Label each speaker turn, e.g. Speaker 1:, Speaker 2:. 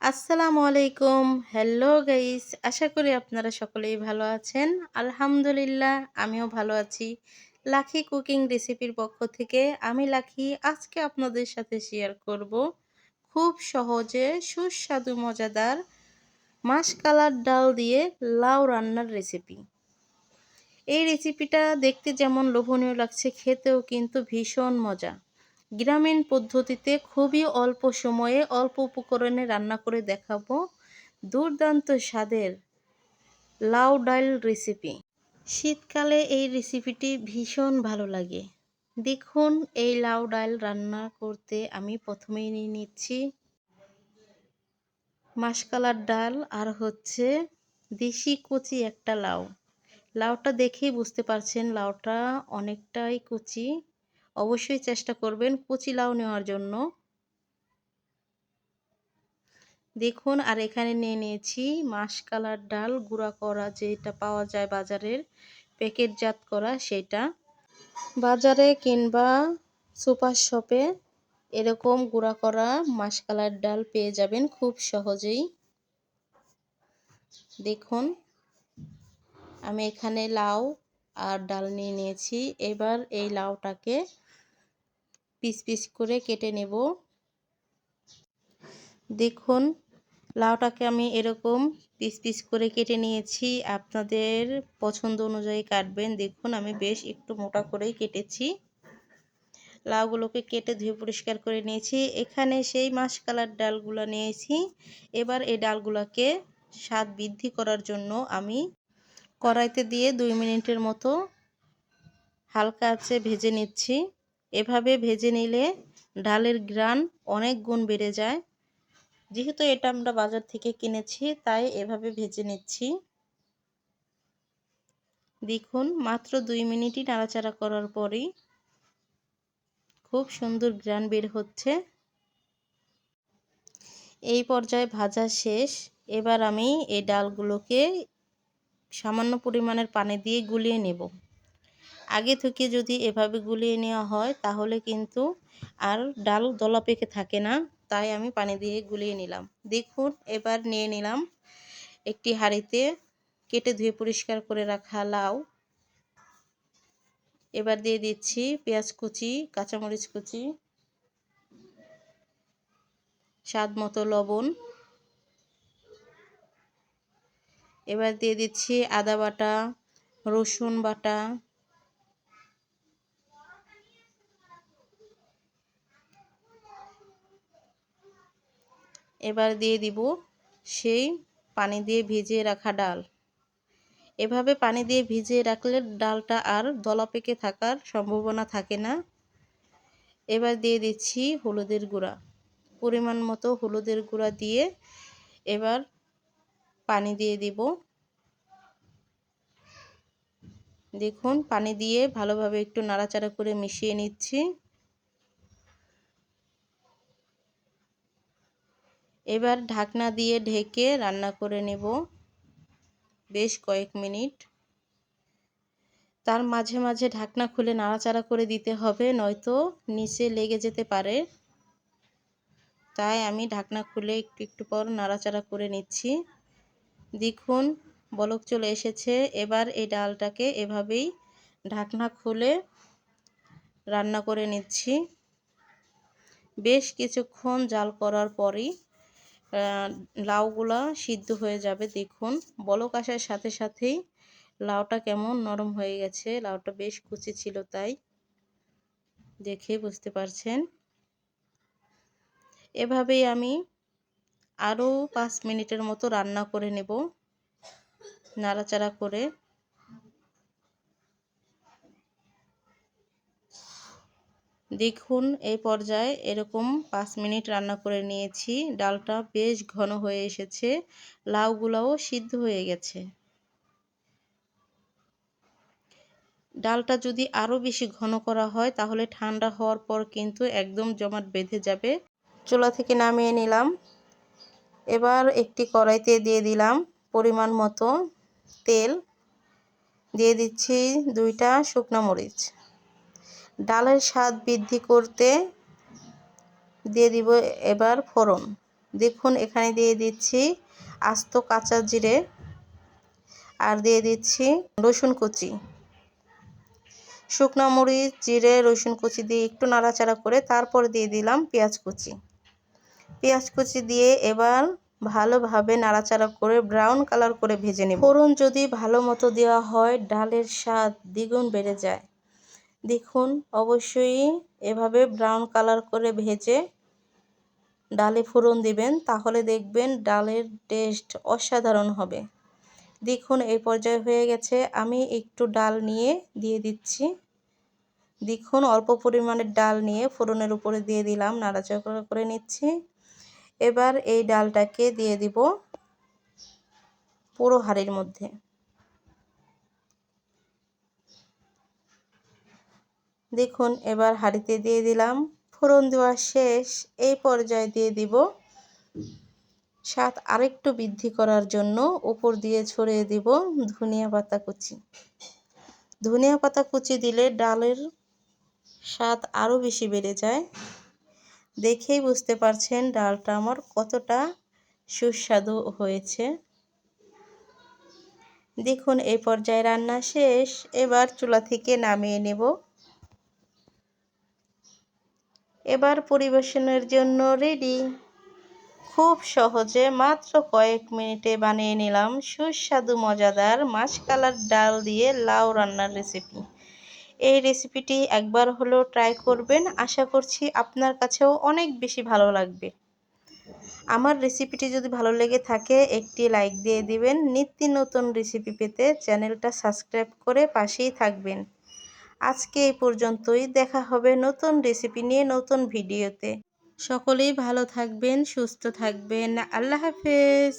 Speaker 1: আসসালামু আলাইকুম hello guys আশা করি আপনারা সকলেই ভালো আছেন। আলহামদুলিল্লাহ, আমিও ভালো আছি। লাখি কুকিং রেসিপির পক্ষ থেকে আমি লাখি আজকে আপনাদের সাথে শেয়ার করব খুব সহজে সুস্বাদু মজাদার মাসকালার ডাল দিয়ে লাউ রান্নার রেসিপি এই রেসিপিটা দেখতে যেমন লোভনীয় লাগছে, খেতেও কিন্তু ভীষণ মজা। গ্রামীণ পদ্ধতিতে খুবই অল্প সময়ে অল্প উপকরণে রান্না করে দেখাবো দুর্দান্ত স্বাদের লাউ ডাল রেসিপি। শীতকালে এই রেসিপিটি ভীষণ ভালো লাগে। দেখুন, এই লাউ ডাল রান্না করতে আমি প্রথমেই নিয়ে নিচ্ছি মাসকালার ডাল আর হচ্ছে দেশি কচি একটা লাউ। লাউটা দেখেই বুঝতে পারছেন লাউটা অনেকটাই কচি। অবশ্যই চেষ্টা করবেন কচি লাউ নেওয়ার জন্য। দেখুন, আর এখানে নিয়ে নিয়েছি মাসকালার ডাল, গুঁড়া করা যেটা পাওয়া যায় বাজারের, প্যাকেটজাত করা সেটা। বাজারে কিংবা সুপার শপে এরকম গুঁড়া করা মাসকালার ডাল পেয়ে যাবেন খুব সহজেই। দেখুন, আমি এখানে লাউ আর ডাল নিয়ে নিয়েছি। এবার এই লাউটাকে পিস পিস করে কেটে নেব। দেখুন, লাউটাকে আমি এরকম পিস পিস করে কেটে নিয়েছি। আপনাদের পছন্দ অনুযায়ী কাটবেন। দেখুন, আমি বেশ একটু মোটা করেই কেটেছি। লাউগুলোকে কেটে ধুয়ে পরিষ্কার করে নিয়েছি। এখানে সেই মাস কালার ডালগুলো নিয়েছি। এবার এই ডালগুলোকে স্বাদ বৃদ্ধি করার জন্য আমি কড়াইতে দিয়ে দুই মিনিটের মতো হালকা আছে ভেজে নিচ্ছি। এভাবে ভেজে নিলে ডালের গ্রান অনেক গুণ বেড়ে যায়। যেহেতু এটা আমরা বাজার থেকে কিনেছি, তাই এভাবে ভেজে নিচ্ছি। দেখুন, মাত্র দুই মিনিটই নাড়াচাড়া করার পরেই খুব সুন্দর গ্রান বের হচ্ছে। এই পর্যায়ে ভাজা শেষ। এবার আমি এই ডালগুলোকে সামান্য পরিমাণের পানি দিয়ে গুলিয়ে নেব। আগে থেকে যদি এভাবে গুলিয়ে নেওয়া হয়, তাহলে কিন্তু আর ডাল দলা পেকে থাকে না। তাই আমি পানি দিয়ে গুলিয়ে নিলাম। দেখুন, এবার নিয়ে নিলাম একটি হাঁড়িতে কেটে ধুয়ে পরিষ্কার করে রাখা লাউ। এবার দিয়ে দিচ্ছি পেঁয়াজ কুচি, কাঁচামরিচ কুচি, স্বাদ মতো লবণ। এবার দিয়ে দিচ্ছি আদা বাটা, রসুন বাটা এবার দিয়ে দিব সেই পানি দিয়ে ভিজিয়ে রাখা ডাল। এভাবে পানি দিয়ে ভিজিয়ে রাখলে ডালটা আর দলা পেকে থাকার সম্ভাবনা থাকে না। এবার দিয়ে দিচ্ছি হলুদের গুঁড়া। পরিমাণ মতো হলুদের গুঁড়া দিয়ে এবার পানি দিয়ে দিব। দেখুন, পানি দিয়ে ভালোভাবে একটু নাড়াচাড়া করে মিশিয়ে নিচ্ছি। এবার ঢাকনা দিয়ে ঢেকে রান্না করে নেব বেশ কয়েক মিনিট। তার মাঝে মাঝে ঢাকনা খুলে নাড়াচাড়া করে দিতে হবে, নয়তো নিচে লেগে যেতে পারে। তাই আমি ঢাকনা খুলে একটু একটু পর নাড়াচাড়া করে নিচ্ছি। দেখুন, বলক চলে এসেছে। এবার এই ডালটাকে এভাবেই ঢাকনা খুলে রান্না করে নিচ্ছি। বেশ কিছুক্ষণ জাল করার পরই লাউগুলা সিদ্ধ হয়ে যাবে, দেখুন। বলক আসার সাথে সাথেই লাউটা কেমন নরম হয়ে গেছে। লাউটা বেশ কুচি ছিল তাই, দেখে বুঝতে পারছেন। এভাবেই আমি আরও পাঁচ মিনিটের মতো রান্না করে নেব, নাড়াচাড়া করে। দেখুন, এই পর্যায়ে এরকম পাঁচ মিনিট রান্না করে নিয়েছি। ডালটা বেশ ঘন হয়ে এসেছে। লাউগুলাও সিদ্ধ হয়ে গেছে। ডালটা যদি আরও বেশি ঘন করা হয়, তাহলে ঠান্ডা হওয়ার পর কিন্তু একদম জমাট বেঁধে যাবে। চুলা থেকে নামিয়ে নিলাম। এবার একটি কড়াইতে দিয়ে দিলাম পরিমাণ মতো তেল। দিয়ে দিচ্ছি দুইটা শুকনো মরিচ। ডালের স্বাদ বৃদ্ধি করতে দিয়ে দিব এবার ফোড়ন। দেখুন, এখানে দিয়ে দিচ্ছি আস্ত কাঁচা জিরে আর দিয়ে দিচ্ছি রসুন কুচি। শুকনো মরিচ, জিরে, রসুন কুচি দিয়ে একটু নাড়াচাড়া করে তারপর দিয়ে দিলাম পেঁয়াজ কুচি। পেঁয়াজ কুচি দিয়ে এবার ভালোভাবে নাড়াচাড়া করে ব্রাউন কালার করে ভেজে নেব। ফোড়ন যদি ভালো মতো দেওয়া হয়, ডালের স্বাদ দ্বিগুণ বেড়ে যায়। দেখুন, অবশ্যই এভাবে ব্রাউন কালার করে ভেজে ডালে ফোড়ন দিবেন, তাহলে দেখবেন ডালের টেস্ট অসাধারণ হবে। দেখুন, এই পর্যায়ে হয়ে গেছে, আমি একটু ডাল নিয়ে দিয়ে দিচ্ছি। দেখুন, অল্প পরিমাণের ডাল নিয়ে ফোড়নের উপরে দিয়ে দিলাম, নাড়াচাড়া করে নিচ্ছি। এবার এই ডালটাকে দিয়ে দিব পুরো হাঁড়ির মধ্যে। দেখুন, এবার হাঁড়িতে দিয়ে দিলাম। ফোড়ন দেওয়া শেষ, এই পর্যায়ে দিয়ে দিব স্বাদ আরেকটু বৃদ্ধি করার জন্য। উপর দিয়ে ছড়িয়ে দিব ধনিয়া পাতা কুচি। ধনিয়া পাতা কুচি দিলে ডালের স্বাদ আরও বেশি বেড়ে যায়। দেখেই বুঝতে পারছেন ডালটা আমার কতটা সুস্বাদু হয়েছে। দেখুন, এই পর্যায়ে রান্না শেষ। এবার চুলা থেকে নামিয়ে নেব। এবার পরিবেশনের জন্য রেডি খুব সহজে মাত্র কয়েক মিনিটে বানিয়ে নিলাম সুস্বাদু, মজাদার মাসকালার ডাল দিয়ে লাউ রান্নার রেসিপি এই রেসিপিটি একবার হলেও ট্রাই করবেন। আশা করছি আপনার কাছেও অনেক বেশি ভালো লাগবে। আমার রেসিপিটি যদি ভালো লেগে থাকে, একটি লাইক দিয়ে দিবেন। নিত্য নতুন রেসিপি পেতে চ্যানেলটা সাবস্ক্রাইব করে পাশেই থাকবেন। আজকে এই পর্যন্তই। দেখা হবে নতুন রেসিপি নিয়ে নতুন ভিডিওতে সকলেই ভালো থাকবেন, সুস্থ থাকবেন। আল্লাহ হাফেজ।